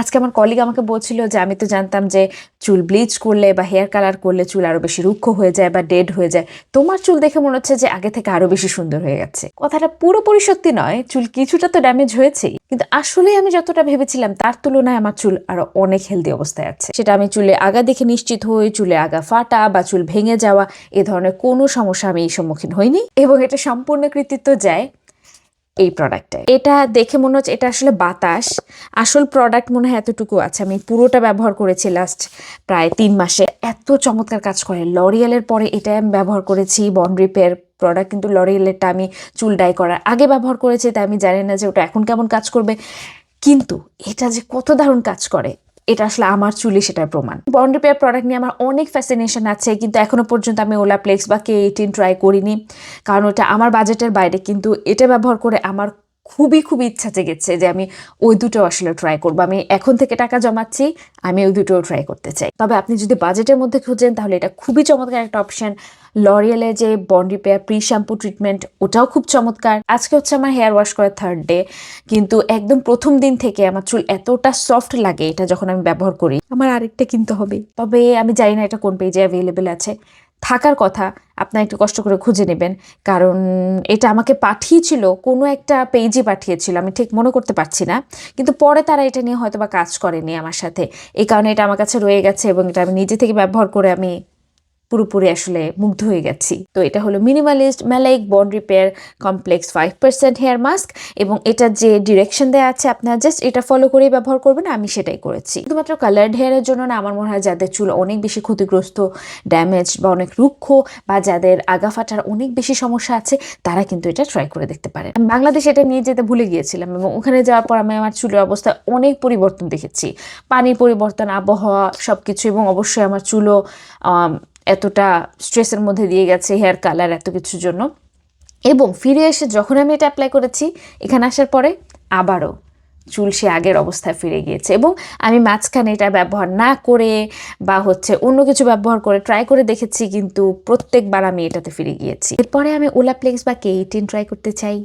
আজকে আমার কলিগ আমাকে বলছিল যে, আমি তো জানতাম যে চুল ব্লিচ করলে বা হেয়ার কালার করলে চুল আরও বেশি রুক্ষ হয়ে যায় বা ডেড হয়ে যায়। তোমার চুল দেখে মনে হচ্ছে যে আগে থেকে আরও বেশি সুন্দর হয়ে গেছে। কথাটা পুরোপুরি সত্যি নয়, চুল কিছুটা তো ড্যামেজ হয়েছেই। কিন্তু আসলে আমি যতটা ভেবেছিলাম, তার তুলনায় আমার চুল আরও অনেক হেলদি অবস্থায় আছে। সেটা আমি চুলে আগা দেখে নিশ্চিত হই, চুলে আগা ফাটা বা চুল ভেঙে যাওয়া, এ ধরনের কোনো সমস্যা আমি সম্মুখীন হইনি। এবং এটা সম্পূর্ণ কৃতিত্ব যায় এই প্রোডাক্টে এটা দেখে মনে হচ্ছে এটা আসলে বাতাস। আসল প্রোডাক্ট মনে হয় এতটুকু আছে। আমি পুরোটা ব্যবহার করেছি লাস্ট প্রায় তিন মাসে। এত চমৎকার কাজ করে। লরিয়ালের পরে এটা আমি ব্যবহার করেছি বন রিপেয়ার প্রোডাক্ট কিন্তু লরিয়ালেরটা আমি চুল ডাই করার আগে ব্যবহার করেছি, তাই আমি জানি না যে ওটা এখন কেমন কাজ করবে। কিন্তু এটা যে কত দারুণ কাজ করে। এটা আসলে আমার চুলি সেটার প্রমাণ। বন্ড রিপেয়ার প্রোডাক্ট নিয়ে আমার অনেক ফ্যাসিনেশন আছে, কিন্তু এখনও পর্যন্ত আমি ওলা প্লেক্স বা কে এইটিন ট্রাই করিনি, কারণ ওটা আমার বাজেটের বাইরে, কিন্তু এটা ব্যবহার করে আমার খুবই খুবই ইচ্ছা জেগেছে যে আমি ওই দুটো আসলে ট্রাই করব। আমি এখন থেকে টাকা জমাচ্ছি আমি ওই দুটোও ট্রাই করতে চাই। তবে আপনি যদি বাজেটের মধ্যে খুঁজেন তাহলে এটা খুবই চমৎকার একটা অপশন লরিয়ালে যে bond repair pre shampoo treatment ওটাও খুব চমৎকার। আজকে হচ্ছে আমার হেয়ার ওয়াশ করার থার্ড ডে কিন্তু একদম প্রথম দিন থেকে আমার চুল এতটা সফট লাগে এটা যখন আমি ব্যবহার করি। আমার আরেকটা কিনতে হবে। তবে আমি জানি না এটা কোন পেজে অ্যাভেলেবেল আছে। থাকার কথা আপনার একটু কষ্ট করে খুঁজে নেবেন। কারণ এটা আমাকে পাঠিয়েছিল, কোনো একটা পেজে পাঠিয়েছিল, আমি ঠিক মনে করতে পারছি না। কিন্তু পরে তারা এটা নিয়ে হয়তো বা কাজ করেনি আমার সাথে। এই কারণে এটা আমার কাছে রয়ে গেছে এবং এটা আমি নিজে থেকে ব্যবহার করে আমি পুরোপুরি আসলে মুগ্ধ হয়ে গেছি। তো এটা হলো Minimalist maleic bond repair complex five percent hair mask এবং এটার যে ডিরেকশন দেওয়া আছে আপনারা জাস্ট এটা ফলো করেই ব্যবহার করবেন, আমি সেটাই করেছি। শুধুমাত্র কালার্ড হেয়ারের জন্য না, আমার মনে হয় যাদের চুল অনেক বেশি ক্ষতিগ্রস্ত ড্যামেজ বা অনেক রুক্ষ বা যাদের আগা ফাটার অনেক বেশি সমস্যা আছে, তারা কিন্তু এটা ট্রাই করে দেখতে পারেন। আমি বাংলাদেশে এটা নিয়ে যেতে ভুলে গিয়েছিলাম এবং ওখানে যাওয়ার পর আমি আমার চুলের অবস্থা অনেক পরিবর্তন দেখেছি। পানির পরিবর্তন, আবহাওয়া সব কিছু এবং অবশ্যই আমার চুলও এতটা স্ট্রেসের মধ্যে দিয়ে গেছে হেয়ার কালার এত কিছুর জন্য। এবং ফিরে এসে যখন আমি এটা অ্যাপ্লাই করেছি, এখানে আসার পরে আবারও চুল সে আগের অবস্থায় ফিরে গিয়েছে। এবং আমি মাঝখানে এটা ব্যবহার না করে বা হচ্ছে অন্য কিছু ব্যবহার করে ট্রাই করে দেখেছি, কিন্তু প্রত্যেকবার আমি এটাতে ফিরে গিয়েছি। এরপরে আমি ওলাপ্লেক্স বা কে এইটিন ট্রাই করতে চাই।